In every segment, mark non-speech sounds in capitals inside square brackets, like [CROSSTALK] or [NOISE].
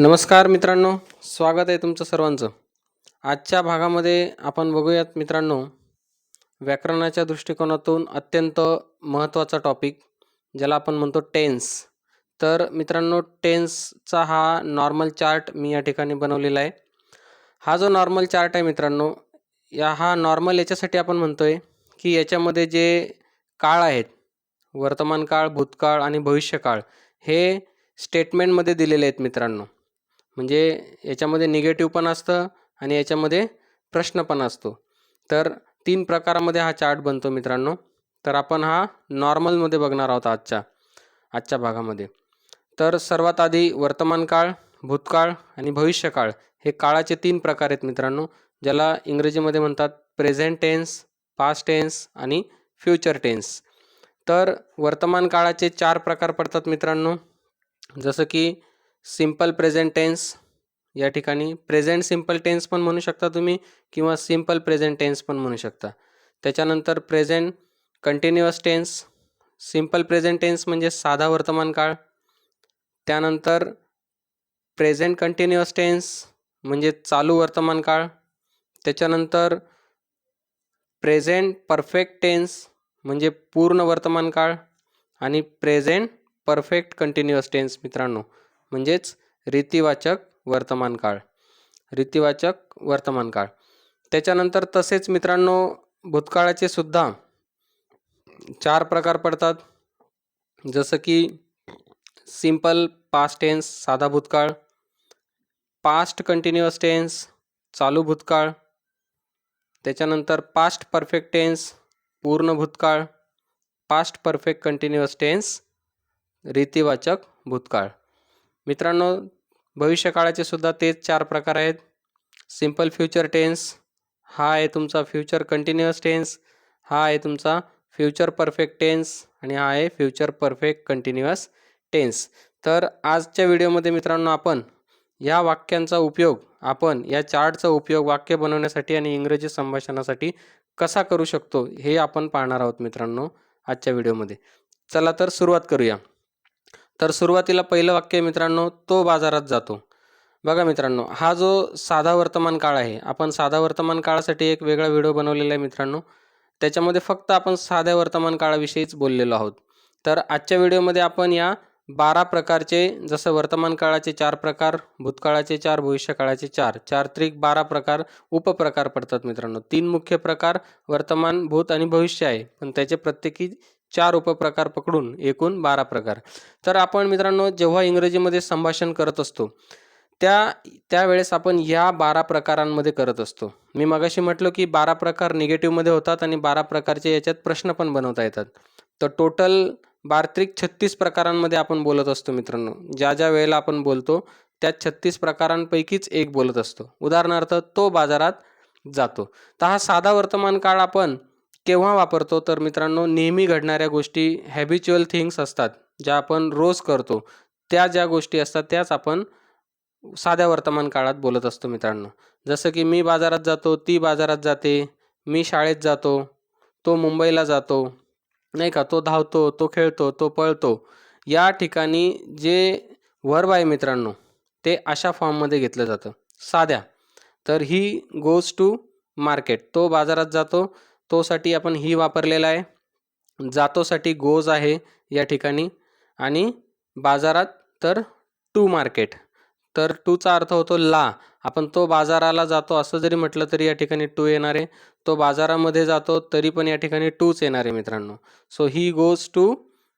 नमस्कार मित्रांनो स्वागत आहे तुमचं सर्वांचं. आजच्या भागामध्ये आपण बघूयात मित्रांनो व्याकरणाच्या दृष्टिकोनातून अत्यंत महत्त्वाचा टॉपिक ज्याला आपण म्हणतो टेन्स तर मित्रांनो टेन्सचा हा नॉर्मल चार्ट मी या ठिकाणी बनवलेला आहे. हा जो नॉर्मल चार्ट आहे मित्रांनो या हा नॉर्मल याच्यासाठी आपण म्हणतो आहे की याच्यामध्ये जे काळ आहेत वर्तमान काळ भूतकाळ आणि भविष्यकाळ हे स्टेटमेंटमध्ये दिलेले आहेत मित्रांनो. म्हणजे याच्यामध्ये निगेटिव्ह पण असतं आणि याच्यामध्ये प्रश्न पण असतो. तर तीन प्रकारामध्ये हा चार्ट बनतो मित्रांनो. तर आपण हा नॉर्मलमध्ये बघणार आहोत आजच्या आजच्या भागामध्ये. तर सर्वात आधी वर्तमान काळ भूतकाळ आणि भविष्यकाळ हे काळाचे तीन प्रकार आहेत मित्रांनो ज्याला इंग्रजीमध्ये म्हणतात प्रेझेंट टेन्स पास्ट टेन्स आणि फ्युचर टेन्स तर वर्तमान काळाचे चार प्रकार पडतात मित्रांनो. जसं की सिंपल प्रेझेंट टेन्स या ठिकाणी. प्रेझेंट सिंपल टेन्स पण म्हणू शकता तुम्ही किंवा सिंपल प्रेझेंट टेन्स पण म्हणू शकता. त्याच्यानंतर present continuous tense simple present tense म्हणजे साधा वर्तमान काळ. त्यानंतर प्रेझेंट कंटिन्युअस टेन्स म्हणजे चालू वर्तमान काळ. त्याच्यानंतर प्रेझेंट परफेक्ट टेन्स म्हणजे पूर्ण वर्तमान काळ. आणि प्रेझेंट परफेक्ट कंटिन्युअस टेन्स मित्रांनो. म्हणजेच रीतिवाचक वर्तमान काळ रीतिवाचक वर्तमान काळ त्याच्यानंतर तसेच मित्रांनो भूतकाळाचे सुद्धा चार प्रकार पडतात. जसं की सिंपल पास्ट टेन्स साधा भूतकाळ. पास्ट कंटिन्युअस टेन्स चालू भूतकाळ. त्याच्यानंतर पास्ट परफेक्ट टेन्स पूर्ण भूतकाळ. पास्ट परफेक्ट कंटिन्युअस टेन्स रीतिवाचक भूतकाळ. मित्रांनो भविष्यकाळाचे सुद्धा तेच चार प्रकार आहेत. सिंपल फ्युचर टेन्स हा आहे तुमचा फ्युचर कंटिन्युअस टेन्स हा आहे तुमचा फ्युचर परफेक्ट टेन्स आणि हा आहे फ्युचर परफेक्ट कंटिन्युअस टेन्स तर आजच्या व्हिडिओमध्ये मित्रांनो आपण या वाक्यांचा उपयोग आपण या चार्टचा उपयोग वाक्य बनवण्यासाठी आणि इंग्रजी संभाषणासाठी कसा करू शकतो हे आपण पाहणार आहोत मित्रांनो आजच्या व्हिडिओमध्ये. चला तर सुरुवात करूया. तर सुरुवातीला पहिलं वाक्य मित्रांनो तो बाजारात जातो. बघा मित्रांनो हा जो साधा वर्तमान काळ आहे आपण साधा वर्तमान काळासाठी एक वेगळा व्हिडिओ बनवलेला आहे मित्रांनो. त्याच्यामध्ये फक्त आपण साध्या वर्तमान काळाविषयीच बोललेलो आहोत. तर आजच्या व्हिडिओमध्ये आपण या बारा प्रकारचे जसं वर्तमान काळाचे चार प्रकार भूतकाळाचे चार भविष्यकाळाचे चार चार त्रिक बारा प्रकार उपप्रकार पडतात मित्रांनो. तीन मुख्य प्रकार वर्तमान भूत आणि भविष्य आहे. पण त्याचे प्रत्येकी चार उपप्रकार पकडून एकूण बारा प्रकार. तर आपण मित्रांनो जेव्हा इंग्रजीमध्ये संभाषण करत असतो त्या त्यावेळेस आपण या बारा प्रकारांमध्ये करत असतो. मी मगाशी म्हटलो की बारा प्रकार निगेटिव्हमध्ये होतात आणि बारा प्रकारचे याच्यात प्रश्न पण बनवता येतात. तर टोटल बार्त्रिक छत्तीस प्रकारांमध्ये आपण बोलत असतो मित्रांनो. ज्या ज्या वेळेला आपण बोलतो त्या छत्तीस प्रकारांपैकीच एक बोलत असतो. उदाहरणार्थ तो बाजारात जातो. तर हा साधा वर्तमान काळ आपण केव्हा वापरतो? तर मित्रांनो नेहमी घडणाऱ्या गोष्टी हॅबिच्युअल थिंग्स असतात ज्या आपण रोज करतो. त्या ज्या गोष्टी असतात त्याच आपण साध्या वर्तमान काळात बोलत असतो मित्रांनो. जसं की मी बाजारात जातो ती बाजारात जाते. मी शाळेत जातो तो मुंबईला जातो नाही का? तो धावतो तो खेळतो तो पळतो. या ठिकाणी जे वर्ब आहे मित्रांनो ते अशा फॉर्ममध्ये घेतलं जातं. साध्या. तर ही गोज टू मार्केट तो बाजारात जातो तोसाठी आपण ही वापरलेला आहे. जातोसाठी गोज आहे या ठिकाणी. आणि बाजारात तर टू मार्केट. तर टूचा अर्थ होतो ला. आपण तो बाजाराला जातो असं जरी म्हटलं तरी या ठिकाणी टू येणार आहे. तो बाजारामध्ये जातो तरी पण या ठिकाणी टूच येणार आहे मित्रांनो. So he goes to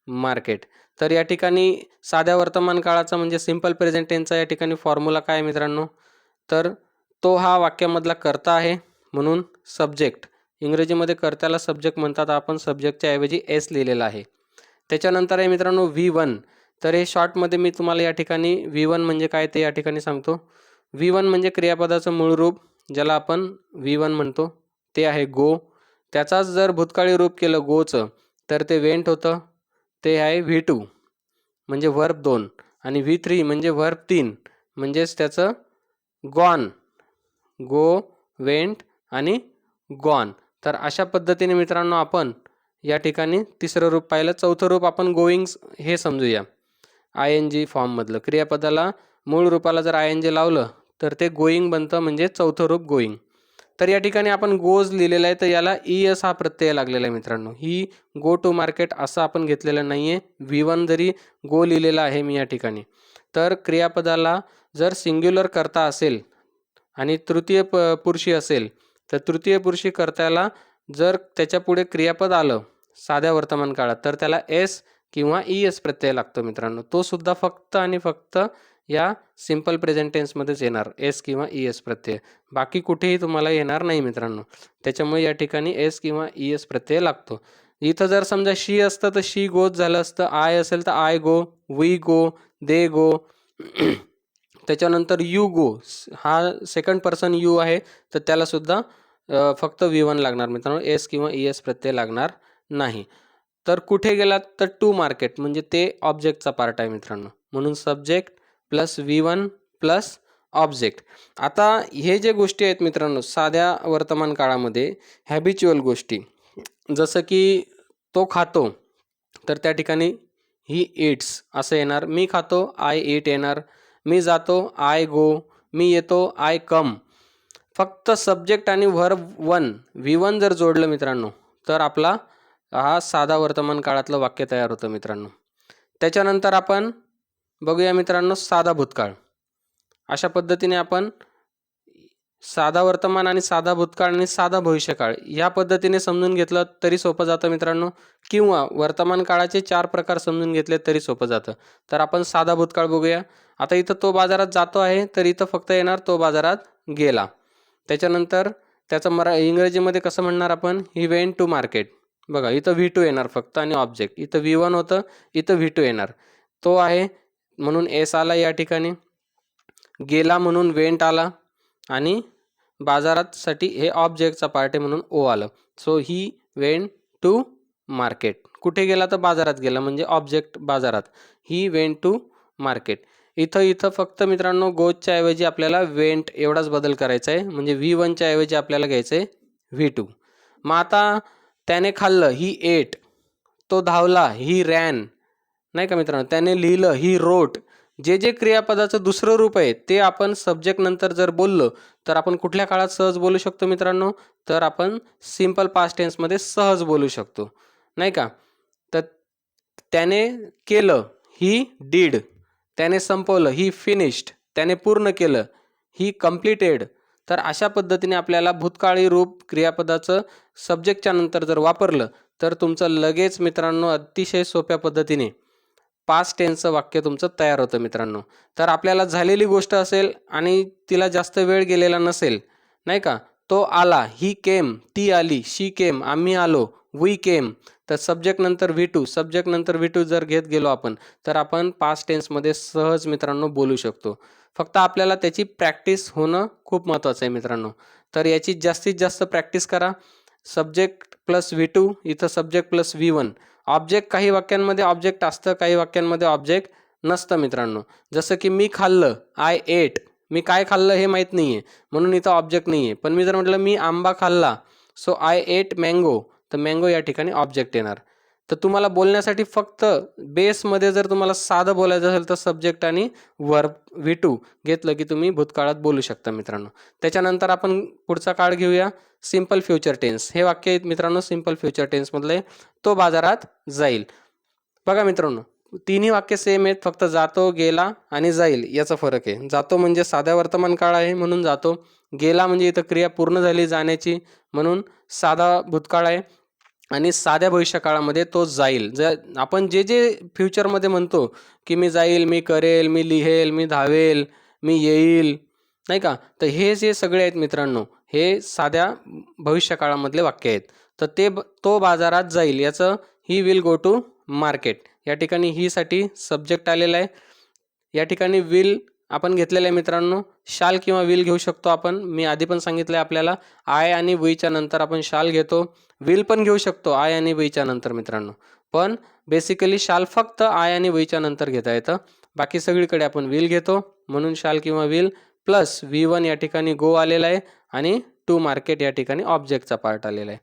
market तर या ठिकाणी साध्या वर्तमान काळाचा म्हणजे सिंपल प्रेझेंट टेन्सचा या ठिकाणी फॉर्म्युला काय मित्रांनो? तर तो हा वाक्यामधला कर्ता आहे म्हणून सब्जेक्ट इंग्रजीमध्ये कर्त्याला सब्जेक्ट म्हणतात आपण सब्जेक्टच्या ऐवजी एस लिहिलेला आहे. त्याच्यानंतर आहे मित्रांनो व्ही वन तर हे शॉर्टमध्ये मी तुम्हाला या ठिकाणी व्ही वन म्हणजे काय ते या ठिकाणी सांगतो. व्ही वन म्हणजे क्रियापदाचं मूळ रूप ज्याला आपण व्ही वन म्हणतो. ते आहे गो त्याचाच जर भूतकाळी रूप केलं गोचं तर ते वेंट होतं. ते आहे व्ही टू म्हणजे वर्ब दोन. आणि व्ही थ्री म्हणजे वर्ब तीन. म्हणजेच त्याचं गॉन गो वेंट आणि गॉन तर अशा पद्धतीने मित्रांनो आपण या ठिकाणी तिसरं रूप पाहिलं. चौथं रूप आपण गोईंग्स हे समजूया. आय एन जी फॉर्ममधलं क्रियापदाला मूळ रूपाला जर आय एन जी लावलं तर ते गोईंग बनतं म्हणजे चौथं रूप गोईंग तर या ठिकाणी आपण गोज लिहिलेलं आहे तर याला ई एस हा प्रत्यय लागलेला आहे मित्रांनो. ही गो टू मार्केट असं आपण घेतलेलं नाही आहे व्ही वन जरी गो लिहिलेला आहे मी या ठिकाणी. तर क्रियापदाला जर सिंग्युलर करता असेल आणि तृतीय प पुरुषी असेल तर तृतीय पुरुषी कर्त्याला जर त्याच्यापुढे क्रियापद आलं साध्या वर्तमान काळात तर त्याला एस किंवा ई एस प्रत्यय लागतो मित्रांनो. तो सुद्धा फक्त आणि फक्त या सिंपल प्रेझेंटेन्समध्येच येणार एस किंवा ई एस प्रत्यय. बाकी कुठेही तुम्हाला येणार नाही मित्रांनो. त्याच्यामुळे या ठिकाणी एस किंवा ई एस प्रत्यय लागतो. इथं जर समजा शी असतं तर शी गोच झालं असतं. आय असेल तर आय गो वी गो दे गो त्याच्यानंतर यू गो हा सेकंड पर्सन यू आहे तर त्यालासुद्धा फक्त व्ही वन लागणार मित्रांनो. एस किंवा ई एस प्रत्यय लागणार नाही. तर कुठे गेलात? तर टू मार्केट म्हणजे ते ऑब्जेक्टचा पार्ट आहे मित्रांनो. म्हणून subject plus V one plus object आता हे जे गोष्टी आहेत मित्रांनो साध्या वर्तमान काळामध्ये हॅबिच्युअल गोष्टी जसं की तो खातो तर त्या ठिकाणी ही इट्स असं येणार. मी खातो आय इट येणार. मी जातो आय गो मी येतो आय कम फक्त सब्जेक्ट आणि व्हर वन व्ही वन जर जोडलं मित्रांनो तर आपला हा साधा वर्तमान काळातलं वाक्य तयार होतं मित्रांनो. त्याच्यानंतर आपण बघूया मित्रांनो साधा भूतकाळ. अशा पद्धतीने आपण साधा वर्तमान आणि साधा भूतकाळ आणि साधा भविष्यकाळ या पद्धतीने समजून घेतलं तरी सोपं जातं मित्रांनो. किंवा वर्तमान काळाचे चार प्रकार समजून घेतले तरी सोपं जातं. तर आपण साधा भूतकाळ बघूया. आता इथं तो बाजारात जातो आहे तर इथं फक्त येणार तो बाजारात गेला. त्याच्यानंतर त्याचं मरा इंग्रजीमध्ये कसं म्हणणार आपण? ही वेन टू मार्केट बघा इथं व्ही टू येणार फक्त आणि ऑब्जेक्ट इथं व्ही वन होतं इथं व्ही टू येणार. तो आहे म्हणून एस आला या ठिकाणी. गेला म्हणून वेंट आला आणि बाजारातसाठी हे ऑब्जेक्टचा पार्ट आहे म्हणून ओ आलं. So he went to market कुठे गेला तर बाजारात गेला म्हणजे ऑब्जेक्ट बाजारात. ही वेन टू मार्केट इथं इथं फक्त मित्रांनो गोजच्या ऐवजी आपल्याला वेंट एवढाच बदल करायचा आहे. म्हणजे व्ही वनच्या ऐवजी आपल्याला घ्यायचं आहे व्ही टू मग आता त्याने खाल्लं ही एट तो धावला ही रॅन नाही का मित्रांनो? त्याने लिहिलं ही रोट जे जे क्रियापदाचं दुसरं रूप आहे ते आपण सब्जेक्ट नंतर जर बोललो तर आपण कुठल्या काळात सहज बोलू शकतो मित्रांनो? तर आपण सिंपल पास्ट टेन्समध्ये सहज बोलू शकतो. नाही का? तर त्याने केलं ही डीड त्याने संपवलं ही फिनिश्ड त्याने पूर्ण केलं ही कम्प्लिटेड तर अशा पद्धतीने आपल्याला भूतकाळी रूप क्रियापदाचं सब्जेक्टच्या नंतर जर वापरलं तर तुमचं लगेच मित्रांनो अतिशय सोप्या पद्धतीने पास्ट टेनचं वाक्य तुमचं तयार होतं मित्रांनो. तर आपल्याला झालेली गोष्ट असेल आणि तिला जास्त वेळ गेलेला नसेल नाही का? तो आला ही केम ती आली शी केम आम्ही आलो. वी केम तर सब्जेक्ट नंतर व्ही टू सब्जेक्ट नंतर व्ही टू जर घेत गेलो आपण तर आपण पास्ट टेन्समध्ये सहज मित्रांनो बोलू शकतो. फक्त आपल्याला त्याची प्रॅक्टिस होणं खूप महत्त्वाचं आहे मित्रांनो. तर याची जास्तीत जास्त प्रॅक्टिस करा. सब्जेक्ट प्लस व्ही टू इथं subject plus V one object काही वाक्यांमध्ये ऑब्जेक्ट असतं काही वाक्यांमध्ये ऑब्जेक्ट नसतं मित्रांनो. जसं की मी खाल्लं आय एट मी काय खाल्लं हे माहीत नाही आहे म्हणून इथं ऑब्जेक्ट नाही आहे पण मी जर म्हटलं मी आंबा खाल्ला सो आय एट मँगो तर मँगो या ठिकाणी ऑब्जेक्ट येणार. तर तुम्हाला बोलण्यासाठी फक्त बेसमध्ये जर तुम्हाला साधं बोलायचं असेल तर सब्जेक्ट आणि वर्ब व्ही टू घेतलं की तुम्ही भूतकाळात बोलू शकता मित्रांनो. त्याच्यानंतर आपण पुढचा काळ घेऊया. सिंपल फ्युचर टेन्स हे वाक्य मित्रांनो सिंपल फ्युचर टेन्समधलं आहे. तो बाजारात जाईल. बघा मित्रांनो तिन्ही वाक्य सेम आहेत. फक्त जातो गेला आणि जाईल याचा फरक आहे. जातो म्हणजे साध्या वर्तमान काळ आहे म्हणून जातो. गेला म्हणजे इथं क्रिया पूर्ण झाली जाण्याची म्हणून साधा भूतकाळ आहे. आणि साध्या भविष्यकाळामध्ये तो जाईल. जर आपण जे जे फ्युचरमध्ये म्हणतो की मी जाईल मी करेल मी लिहेल मी धावेल मी येईल नाही का? तर हे जे सगळे आहेत मित्रांनो हे साध्या भविष्यकाळामधले वाक्य आहेत. तर ते ब- तो बाजारात जाईल याचं he will go to market या ठिकाणी ही साठी सब्जेक्ट आलेला आहे. या ठिकाणी विल आपण घेतलेल्या मित्रांनो शाल किंवा व्हील घेऊ शकतो आपण. मी आधी पण सांगितलं आहे आपल्याला आय आणि वईच्या नंतर आपण शाल घेतो. विल पण घेऊ शकतो आय आणि वईच्या नंतर मित्रांनो. पण बेसिकली शाल फक्त आय आणि वईच्या नंतर घेता येतं. बाकी सगळीकडे आपण विल घेतो. म्हणून शाल किंवा व्हील प्लस व्ही वन या ठिकाणी गो आलेला आहे आणि टू मार्केट या ठिकाणी ऑब्जेक्टचा पार्ट आलेला आहे.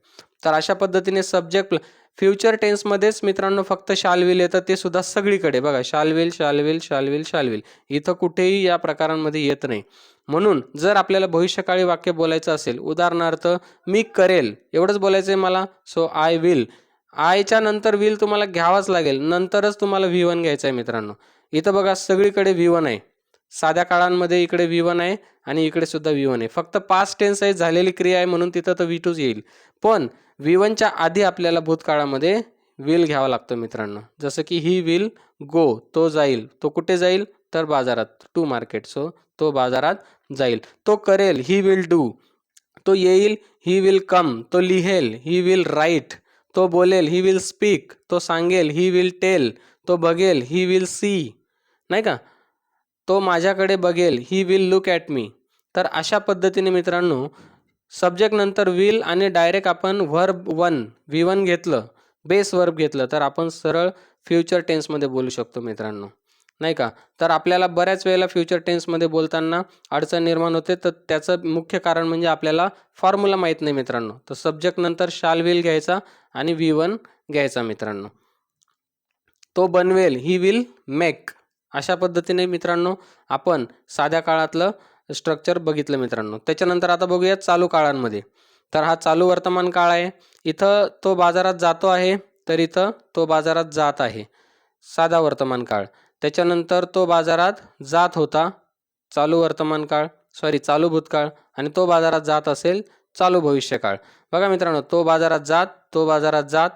तर अशा पद्धतीने सब्जेक्ट फ्युचर टेन्समध्येच मित्रांनो फक्त शालविल येतं ते सुद्धा सगळीकडे. बघा शालविल शालविल शालविल शालविल. इथं कुठेही या प्रकारांमध्ये येत नाही. म्हणून जर आपल्याला भविष्यकाळी वाक्य बोलायचं असेल उदाहरणार्थ मी करेल. एवढंच बोलायचं आहे मला सो आय विल आयच्या नंतर विल तुम्हाला घ्यावाच लागेल नंतरच तुम्हाला व्ही वन घ्यायचं आहे मित्रांनो. इथं बघा सगळीकडे व्ही वन आहे. साध्या काळांमध्ये इकडे व्ही वन आहे आणि इकडे सुद्धा व्ही वन आहे. फक्त पाच टेन्स आहे झालेली क्रिया आहे म्हणून तिथं तर व्ही टूच येईल. पण व्ही वनच्या आधी आपल्याला भूतकाळामध्ये विल घ्यावा लागतो मित्रांनो. जसं की ही विल गो तो जाईल. तो कुठे जाईल? तर बाजारात. टू मार्केट सो तो बाजारात जाईल. तो करेल ही विल डू तो येईल ही विल कम तो लिहेल ही विल राईट तो बोलेल ही विल स्पीक तो सांगेल ही विल टेल तो बघेल ही विल सी नाही का? तो माझ्याकडे बघेल he will look at me तर अशा पद्धतीने मित्रांनो सब्जेक्ट नंतर विल आणि डायरेक्ट आपण व्हर्ब वन व्ही वन घेतलं बेस वर्ब घेतलं तर आपण सरळ फ्युचर टेन्समध्ये बोलू शकतो मित्रांनो. नाही का? तर आपल्याला बऱ्याच वेळेला फ्युचर टेन्समध्ये बोलताना अडचण निर्माण होते तर त्याचं मुख्य कारण म्हणजे आपल्याला फॉर्म्युला माहीत नाही मित्रांनो. तर सब्जेक्ट नंतर शाल विल घ्यायचा आणि व्ही वन घ्यायचा मित्रांनो. तो बनवेल ही विल मेक अशा पद्धतीने मित्रांनो आपण साध्या काळातलं स्ट्रक्चर बघितलं मित्रांनो. त्याच्यानंतर आता बघूया चालू काळांमध्ये. तर हा चालू वर्तमान काळ आहे. इथं तो बाजारात जातो आहे तर इथं तो बाजारात जात आहे. साधा वर्तमान काळ. त्याच्यानंतर तो बाजारात जात होता चालू वर्तमान काळ सॉरी चालू भूतकाळ आणि तो बाजारात जात असेल चालू भविष्यकाळ. बघा मित्रांनो तो बाजारात जात तो बाजारात जात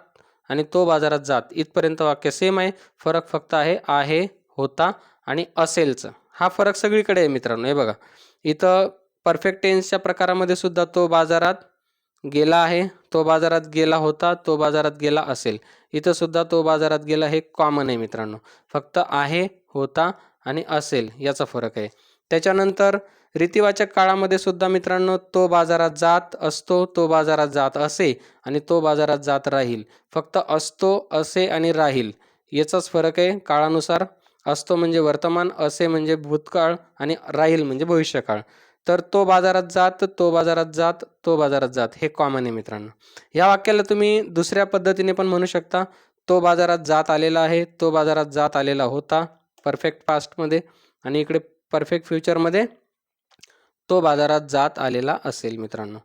आणि तो बाजारात जात. इथपर्यंत वाक्य सेम आहे. फरक फक्त आहे आहे होता आणि असेलचं. हा फरक सगळीकडे आहे मित्रांनो. हे बघा. इथं परफेक्ट टेन्सच्या प्रकारामध्ये सुद्धा तो बाजारात गेला आहे. तो बाजारात गेला होता. तो बाजारात गेला असेल. इथं सुद्धा तो बाजारात गेला हे कॉमन आहे मित्रांनो. फक्त आहे होता आणि असेल याचा फरक आहे. त्याच्यानंतर रीतिवाचक काळामध्ये सुद्धा मित्रांनो तो बाजारात जात असतो तो बाजारात जात असे आणि तो बाजारात जात राहील. फक्त असतो असे आणि राहील याचाच फरक आहे काळानुसार. असतो म्हणजे वर्तमान असे म्हणजे भूतकाळ आणि राहील म्हणजे भविष्यकाळ. तर तो बाजारात जात तो बाजारात जात तो बाजारात जात हे कॉमन आहे मित्रांनो. या वाक्याला तुम्ही दुसऱ्या पद्धतीने पण म्हणू शकता. तो बाजारात जात आलेला आहे तो बाजारात जात आलेला होता परफेक्ट पास्टमध्ये आणि इकडे परफेक्ट फ्युचरमध्ये तो बाजारात जात आलेला असेल मित्रांनो.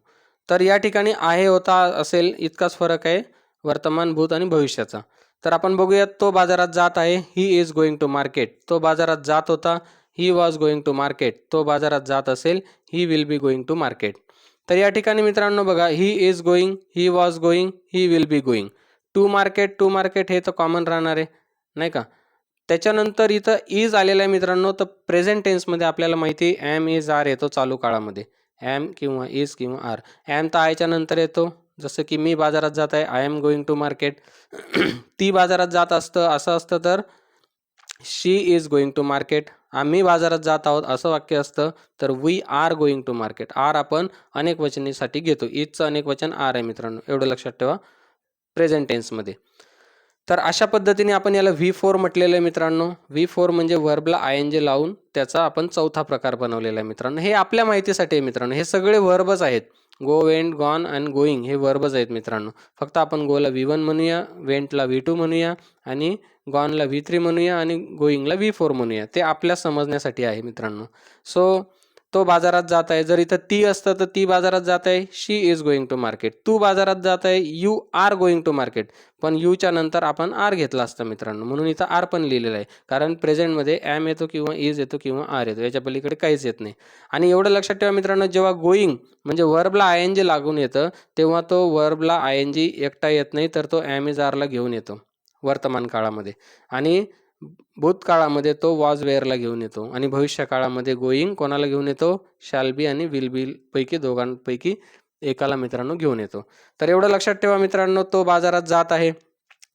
तर या ठिकाणी आहे होता असेल इतकाच फरक आहे वर्तमान भूत आणि भविष्याचा. तर आपण बघूयात तो बाजारात जात आहे he is going to market तो बाजारात जात होता he was going to market तो बाजारात जात असेल he will be going to market तर या ठिकाणी मित्रांनो बघा he is going he was going he will be going to market to market हे तर कॉमन राहणार आहे नाही का? त्याच्यानंतर इथं इज आलेलं आहे मित्रांनो तर प्रेझेंट टेन्समध्ये आपल्याला माहिती आहे ॲम इज आर येतो चालू काळामध्ये. ॲम किंवा इज किंवा आर ॲम तर आयच्या नंतर येतो. जसं की मी बाजारात जात आहे I am going to market ती बाजारात जात असतं असं असतं तर she is going to market आम्ही बाजारात जात आहोत असं वाक्य असतं तर we are going to market are आपण अनेक वचनीसाठी घेतो. इजचं अनेक वचन आर आहे मित्रांनो. एवढं लक्षात ठेवा. प्रेझेंट टेन्समध्ये तर अशा पद्धतीने आपण याला व्ही फोर म्हटलेलं आहे मित्रांनो. व्ही फोर म्हणजे वर्बला आय एन जे लावून त्याचा आपण चौथा प्रकार बनवलेला आहे मित्रांनो. हे आपल्या माहितीसाठी आहे मित्रांनो. हे सगळे वर्बच आहेत. Go went gone and going हे वर्बच आहेत मित्रांनो. फक्त आपण गोला व्ही वन म्हणूया वेंटला व्ही टू म्हणूया आणि गॉनला व्ही थ्री म्हणूया आणि गोईंगला व्ही फोर म्हणूया. ते आपल्या समजण्यासाठी आहे मित्रांनो. सो तो बाजारात जात आहे जर इथं ती असतं तर ती बाजारात जात आहे she is going to market तू बाजारात जात आहे you are going to market पण यूच्या नंतर आपण आर घेतला असतं मित्रांनो. म्हणून इथं आर पण लिहिलेलं आहे. कारण प्रेझेंटमध्ये ॲम येतो किंवा इज येतो किंवा आर येतो. याच्या पलीकडे काहीच येत नाही. आणि एवढं लक्षात ठेवा मित्रांनो जेव्हा गोईंग म्हणजे वर्बला आय एन जी लागून येतं तेव्हा तो वर्बला आय एन जी एकटा येत नाही तर तो ॲम इज आरला घेऊन येतो. वर्तमान काळामध्ये. आणि भूतकाळामध्ये तो वॉज वेअरला घेऊन येतो आणि भविष्य काळामध्ये गोईंग कोणाला घेऊन येतो? शालबी आणि विल पैकी दोघांपैकी एकाला मित्रांनो घेऊन येतो. तर एवढं लक्षात ठेवा मित्रांनो तो बाजारात जात आहे.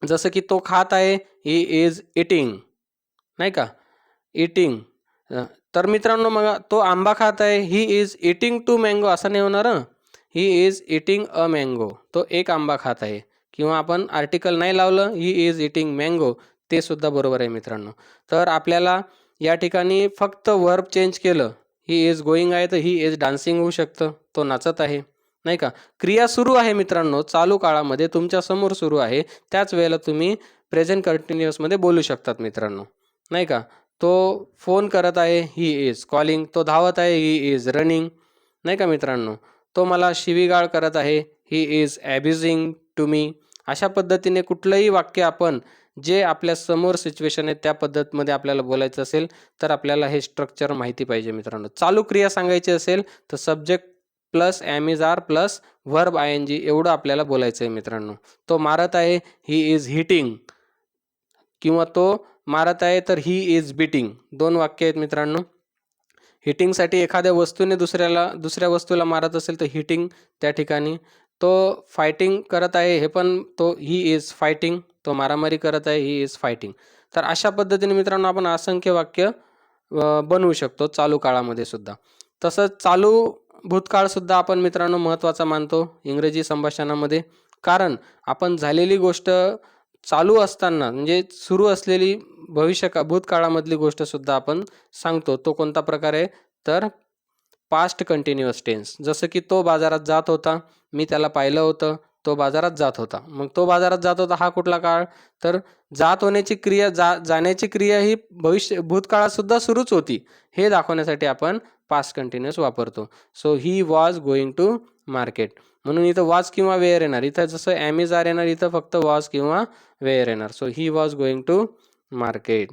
जसं की तो खात आहे ही इज इटिंग नाही का? इटिंग तर मित्रांनो मग तो आंबा खात आहे he is eating to mango असं नाही होणार he? Is eating a mango तो एक आंबा खात आहे. किंवा आपण आर्टिकल नाही लावलं ही इज इटिंग मँगो ते सुद्धा बरोबर आहे मित्रांनो. तर आपल्याला या ठिकाणी फक्त वर्ब चेंज केलं. ही इज गोईंग आहे तर ही इज डान्सिंग होऊ शकतं. तो नाचत आहे. नाही का? क्रिया सुरू आहे मित्रांनो चालू काळामध्ये. तुमच्यासमोर सुरू आहे. त्याच वेळेला तुम्ही प्रेझेंट कंटिन्युअसमध्ये बोलू शकतात मित्रांनो. नाही का? तो फोन करत आहे. ही इज कॉलिंग तो धावत आहे. ही इज रनिंग नाही का मित्रांनो? तो मला शिवीगाळ करत आहे. ही इज ॲब्युझिंग टू मी अशा पद्धतीने कुठलंही वाक्य आपण जे आपल्यासमोर सिच्युएशन आहे त्या पद्धतीमध्ये आपल्याला बोलायचं असेल तर आपल्याला हे स्ट्रक्चर माहिती पाहिजे मित्रांनो. चालू क्रिया सांगायची असेल तर subject plus am is are plus verb I N G एवढं आपल्याला बोलायचं आहे मित्रांनो. तो मारत आहे ही इज हिटिंग किंवा तो मारत आहे तर ही इज बिटिंग दोन वाक्य आहेत मित्रांनो. हिटिंगसाठी एखाद्या वस्तूने दुसऱ्याला दुसऱ्या वस्तूला मारत असेल तर हिटिंग त्या ठिकाणी. तो फायटिंग करत आहे हे पण तो ही इज फायटिंग तो मारामारी करत आहे ही इज फायटिंग तर अशा पद्धतीने मित्रांनो आपण असंख्य वाक्य बनवू शकतो चालू काळामध्ये सुद्धा. तसंच चालू भूतकाळसुद्धा आपण मित्रांनो महत्त्वाचा मानतो इंग्रजी संभाषणामध्ये. कारण आपण झालेली गोष्ट चालू असताना म्हणजे सुरू असलेली भविष्य का भूतकाळामधली गोष्टसुद्धा आपण सांगतो. तो कोणता प्रकार आहे? तर पास्ट कंटिन्युअस टेन्स जसं की तो बाजारात जात होता मी त्याला पाहिलं होतं तो बाजारात जात होता. मग तो बाजारात जात होता हा कुठला काळ? तर जात होण्याची क्रिया जा जाण्याची क्रिया ही भविष्य भूतकाळात सुद्धा सुरूच होती. हे दाखवण्यासाठी आपण पास्ट कंटिन्युअस वापरतो. So he was going to market म्हणून इथं वॉज किंवा वेअर येणार. इथं जसं ॲमिज आर येणार इथं फक्त वॉज किंवा वेअर येणार. So he was going to market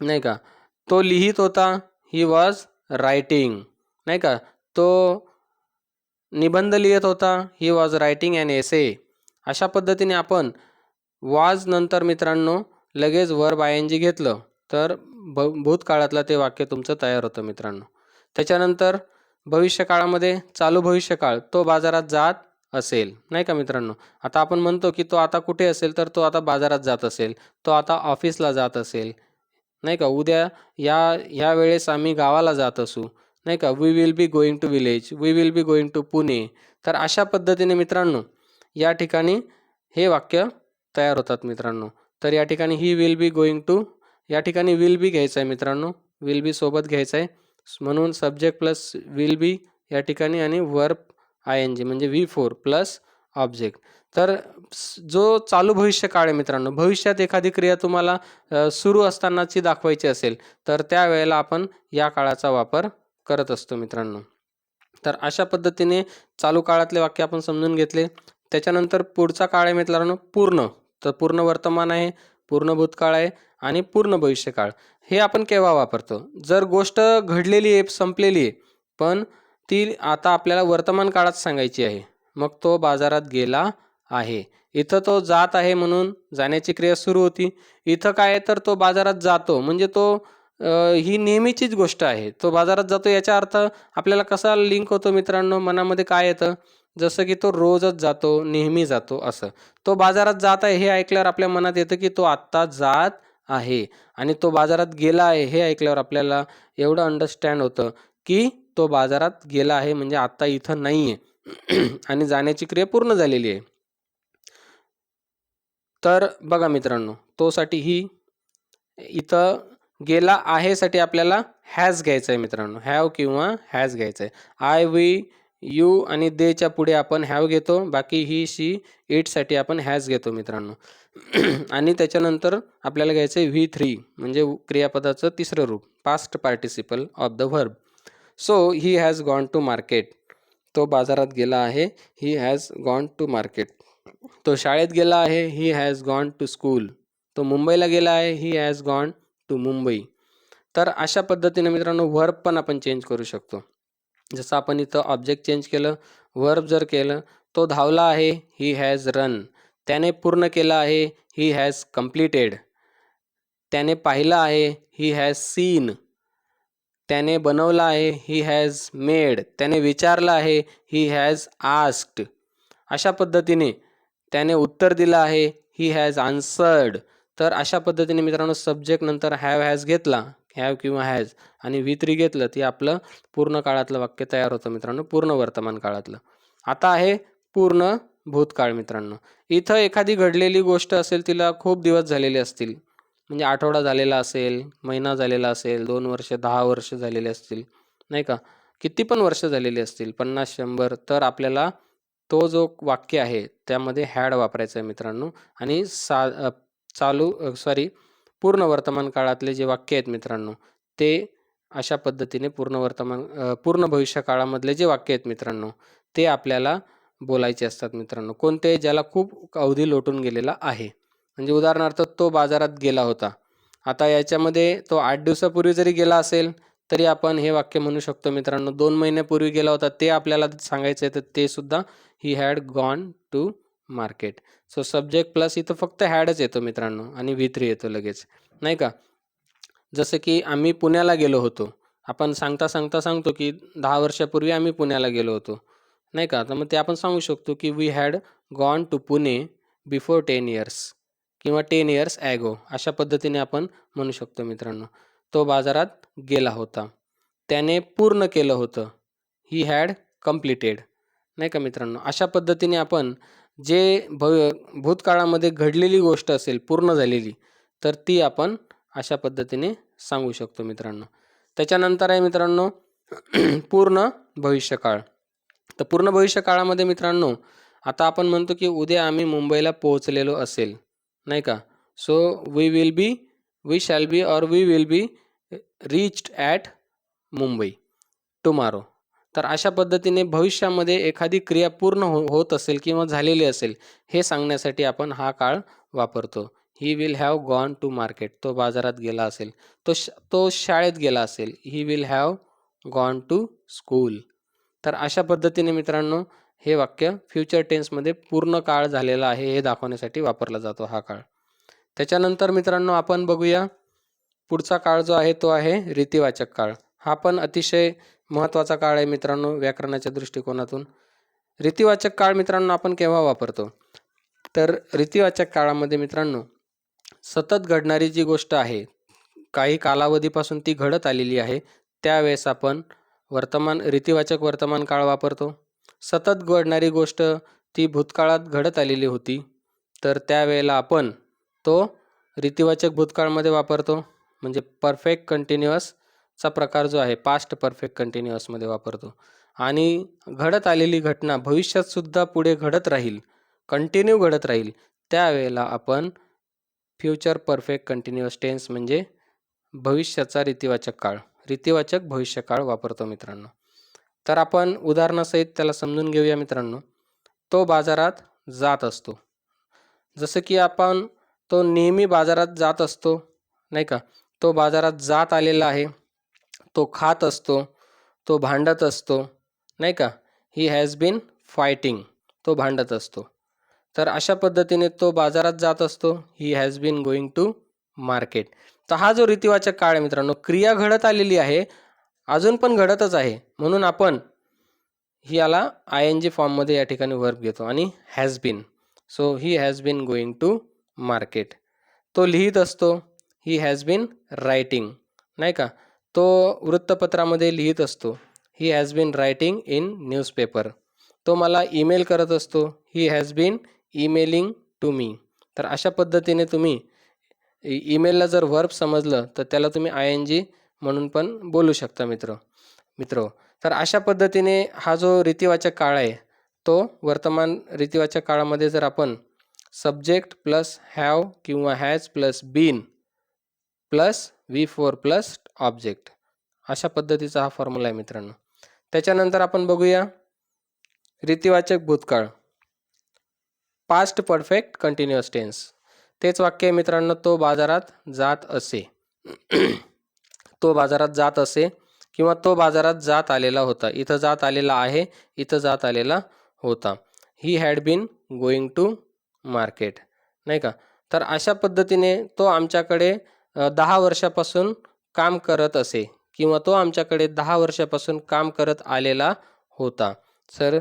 नाही का? तो लिहित होता. ही वॉज रायटिंग नाही का? तो निबंध लिहित होता. He was writing and essay अशा पद्धतीने आपण वाज नंतर मित्रांनो लगेच वर्ब आय एन जी घेतलं. तर भ भूतकाळातलं ते वाक्य तुमचं तयार होतं मित्रांनो. त्याच्यानंतर भविष्यकाळामध्ये चालू भविष्यकाळ तो बाजारात जात असेल. नाही का मित्रांनो? आता आपण म्हणतो की तो आता कुठे असेल तर तो आता बाजारात जात असेल. तो आता ऑफिसला जात असेल. नाही का? उद्या या ह्या वेळेस आम्ही गावाला जात असू. नाही का? We will be going to village we will be going to Pune तर अशा पद्धतीने मित्रांनो या ठिकाणी हे वाक्य तयार होतात मित्रांनो. तर या ठिकाणी he will be going to या ठिकाणी विल बी घ्यायचं आहे मित्रांनो. विल बी सोबत घ्यायचं आहे म्हणून सब्जेक्ट प्लस विल बी या ठिकाणी आणि वर्ब आय एन जी म्हणजे व्ही फोर प्लस ऑब्जेक्ट तर जो चालू भविष्य काळ आहे मित्रांनो भविष्यात एखादी क्रिया तुम्हाला सुरू असतानाची दाखवायची असेल तर त्यावेळेला आपण या काळाचा वापर करत असतो मित्रांनो. तर अशा पद्धतीने चालू काळातले वाक्य आपण समजून घेतले. त्याच्यानंतर पुढचा काळ आहे मित्रांनो पूर्ण. तर पूर्ण वर्तमान आहे पूर्ण भूतकाळ आहे आणि पूर्ण भविष्यकाळ. हे आपण केव्हा वापरतो? जर गोष्ट घडलेली आहे संपलेली आहे पण ती आता आपल्याला वर्तमान काळात सांगायची आहे मग तो बाजारात गेला आहे. इथं तो जात आहे म्हणून जाण्याची क्रिया सुरू होती. इथं काय आहे तर तो बाजारात जातो. म्हणजे तो ही नेहमीचीच गोष्ट आहे. तो बाजारात जातो याचा अर्थ आपल्याला कसा लिंक होतो मित्रांनो? मनामध्ये काय येतं? जसं की तो रोजच जातो नेहमी जातो असं. तो बाजारात जात आहे हे ऐकल्यावर आपल्या मनात येतं की तो आत्ता जात आहे आणि तो बाजारात गेला आहे हे ऐकल्यावर आपल्याला एवढं अंडरस्टँड होतं की तो बाजारात गेला आहे म्हणजे आत्ता इथं नाही आहे [CLEARS THROAT] आणि जाण्याची क्रिया पूर्ण झालेली आहे. तर बघा मित्रांनो तोसाठी ही इथं गेला आहेसाठी आपल्याला हॅज घ्यायचं आहे मित्रांनो. हॅव किंवा हॅज घ्यायचं आहे आय वी यू आणि देच्या पुढे आपण हॅव घेतो. बाकी ही शी इटसाठी आपण हॅज घेतो मित्रांनो. [CLEARS THROAT] आणि त्याच्यानंतर आपल्याला घ्यायचं आहे व्ही थ्री म्हणजे क्रियापदाचं तिसरं रूप past participle of the verb so he has gone to market तो बाजारात गेला आहे. He has gone to market तो शाळेत गेला आहे. He has gone to school तो मुंबईला गेला आहे. He has gone to Mumbai. तर अशा पद्धतीने मित्रांनो वर्ब पण आपण चेंज करू शकतो. जसं आपण इथं ऑब्जेक्ट चेंज केलं वर्ब जर केलं तो धावला आहे ही हॅज रन त्याने पूर्ण केलं आहे ही हॅज कम्प्लिटेड त्याने पाहिलं आहे ही हॅज सीन त्याने बनवलं आहे ही हॅज मेड त्याने विचारलं आहे ही हॅज आस्क्ड अशा पद्धतीने त्याने उत्तर दिलं आहे ही हॅज आन्सर्ड तर अशा पद्धतीने मित्रांनो सब्जेक्ट नंतर हॅव हॅज घेतला हॅव किंवा हॅज आणि व्ही थ्री घेतलं ती आपलं पूर्ण काळातलं वाक्य तयार होतं मित्रांनो पूर्ण वर्तमान काळातलं. आता आहे पूर्ण भूतकाळ मित्रांनो. इथं एखादी घडलेली गोष्ट असेल तिला खूप दिवस झालेले असतील. म्हणजे आठवडा झालेला असेल महिना झालेला असेल दोन वर्ष दहा वर्ष झालेले असतील नाही का? किती पण वर्ष झालेली असतील पन्नास शंभर तर आपल्याला तो जो वाक्य आहे त्यामध्ये हॅड वापरायचं आहे मित्रांनो. आणि सा चालू सॉरी पूर्ण वर्तमान काळातले जे वाक्य आहेत मित्रांनो ते अशा पद्धतीने पूर्ण वर्तमान पूर्ण भविष्य काळामधले जे वाक्य आहेत मित्रांनो ते आपल्याला बोलायचे असतात मित्रांनो. कोणते? ज्याला खूप अवधी लोटून गेलेला आहे. म्हणजे उदाहरणार्थ तो बाजारात गेला होता. आता याच्यामध्ये तो आठ दिवसापूर्वी जरी गेला असेल तरी आपण हे वाक्य म्हणू शकतो मित्रांनो दोन महिन्यापूर्वी गेला होता ते आपल्याला सांगायचं आहे तर ते सुद्धा he had gone to market so subject plus इथं फक्त हॅडच येतो मित्रांनो आणि व्ही थ्री येतो लगेच. नाही का? जसं की आम्ही पुण्याला गेलो होतो. आपण सांगता सांगता सांगतो की दहा वर्षापूर्वी आम्ही पुण्याला गेलो होतो. नाही का? तर मग ते आपण सांगू शकतो की we had gone to Pune before ten years किंवा टेन इयर्स ॲगो अशा पद्धतीने आपण म्हणू शकतो मित्रांनो. तो बाजारात गेला होता. त्याने पूर्ण केलं होतं. ही हॅड कम्प्लिटेड नाही का मित्रांनो? अशा पद्धतीने आपण जे भव भूतकाळामध्ये घडलेली गोष्ट असेल पूर्ण झालेली तर ती आपण अशा पद्धतीने सांगू शकतो मित्रांनो. त्याच्यानंतर आहे मित्रांनो [CLEARS THROAT] पूर्ण भविष्यकाळ. तर पूर्ण भविष्यकाळामध्ये मित्रांनो आता आपण म्हणतो की उद्या आम्ही मुंबईला पोहोचलेलो असेल नाही का? So we will be we shall be or we will be reached at Mumbai tomorrow तर अशा पद्धतीने भविष्यामध्ये एखादी क्रिया पूर्ण हो होत असेल किंवा झालेली असेल हे सांगण्यासाठी आपण हा काळ वापरतो. He will have gone to market तो बाजारात गेला असेल तो श तो शाळेत गेला असेल he will have gone to school तर अशा पद्धतीने मित्रांनो हे वाक्य फ्युचर टेन्समध्ये पूर्ण काळ झालेला आहे हे दाखवण्यासाठी वापरला जातो हा काळ. त्याच्यानंतर मित्रांनो आपण बघूया पुढचा काळ जो आहे तो आहे रीतिवाचक काळ. हा पण अतिशय महत्त्वाचा काळ आहे मित्रांनो व्याकरणाच्या दृष्टिकोनातून. रीतिवाचक काळ मित्रांनो आपण केव्हा वापरतो? तर रीतिवाचक काळामध्ये मित्रांनो सतत घडणारी जी गोष्ट आहे काही कालावधीपासून ती घडत आलेली आहे त्यावेळेस आपण वर्तमान रीतिवाचक वर्तमान काळ वापरतो. सतत घडणारी गोष्ट ती भूतकाळात घडत आलेली होती तर त्यावेळेला आपण तो रीतिवाचक भूतकाळमध्ये वापरतो. म्हणजे परफेक्ट चा प्रकार जो आहे पास्ट परफेक्ट कंटिन्युअसमध्ये वापरतो. आणि घडत आलेली घटना भविष्यातसुद्धा पुढे घडत राहील कंटिन्यू घडत राहील त्यावेळेला आपण फ्युचर परफेक्ट कंटिन्युअस टेन्स म्हणजे भविष्याचा रीतिवाचक काळ रीतिवाचक भविष्यकाळ वापरतो मित्रांनो. तर आपण उदाहरणासहित त्याला समजून घेऊया मित्रांनो. तो बाजारात जात असतो. जसं की आपण तो नेहमी बाजारात जात असतो नाही का? तो बाजारात जात आलेला आहे. तो खात असतो तो भांडत असतो नाही का? ही हॅज बीन फायटिंग तो भांडत असतो. तर अशा पद्धतीने तो बाजारात जात असतो. He has been going to market तर हा जो रीतिवाचक काळ आहे मित्रांनो क्रिया घडत आलेली आहे अजून पण घडतच आहे. म्हणून आपण ही याला आय एन जी फॉर्ममध्ये या ठिकाणी वर्क घेतो आणि has been so he has been going to market तो लिहित असतो. ही हॅज बीन रायटिंग नाही का? तो वृत्तपत्रामध्ये लिहित असतो. He has been writing in newspaper तो मला ईमेल करत असतो. He has been emailing to me तर अशा पद्धतीने तुम्ही ईमेलला जर वर्ब समजलं तर त्याला तुम्ही आय एन जी म्हणून पण बोलू शकता मित्र. मित्र तर अशा पद्धतीने हा जो रीतिवाचक काळ आहे तो वर्तमान रीतिवाचक काळामध्ये जर आपण सब्जेक्ट प्लस हॅव किंवा has plus been plus V four plus object अशा पद्धतीचा हा फॉर्म्युला आहे मित्रांनो. त्याच्यानंतर आपण बघूया रीतिवाचक भूतकाळ. पास्ट परफेक्ट कंटिन्युअस टेन्स तेच वाक्य आहे मित्रांनो तो बाजारात जात असे. तो बाजारात जात असे किंवा तो बाजारात जात आलेला होता. इथं जात आलेला आहे इथं जात आलेला होता. He had been going to market नाही का? तर अशा पद्धतीने तो आमच्याकडे दहा वर्षापासून काम करत असे किंवा तो आमच्याकडे दहा वर्षापासून काम करत आलेला होता. सर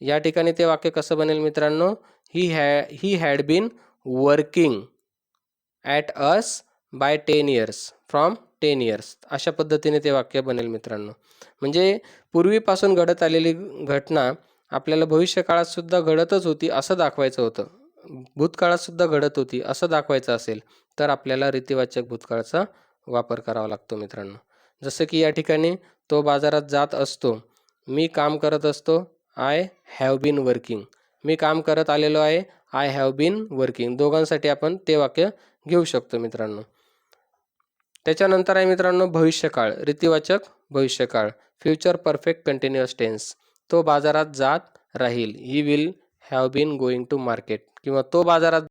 या ठिकाणी ते वाक्य कसं बनेल मित्रांनो? He ha he had been working at us by ten years from ten years अशा पद्धतीने ते वाक्य बनेल मित्रांनो. म्हणजे पूर्वीपासून घडत आलेली घटना आपल्याला भविष्यकाळात सुद्धा घडतच होती असं दाखवायचं होतं. भूतकाळात सुद्धा घडत होती असं दाखवायचं असेल तर आपल्याला रीतिवाचक भूतकाळाचा वापर करावा लागतो मित्रांनो. जसं की या ठिकाणी तो बाजारात जात असतो. मी काम करत असतो. आय हॅव बीन वर्किंग मी काम करत आलेलो आहे. आय हॅव बीन वर्किंग दोघांसाठी आपण ते वाक्य घेऊ शकतो मित्रांनो. त्याच्यानंतर आहे मित्रांनो भविष्यकाळ रीतिवाचक भविष्यकाळ. फ्युचर परफेक्ट कंटिन्युअस टेन्स तो बाजारात जात राहील. He will have been going to market किंवा तो बाजारात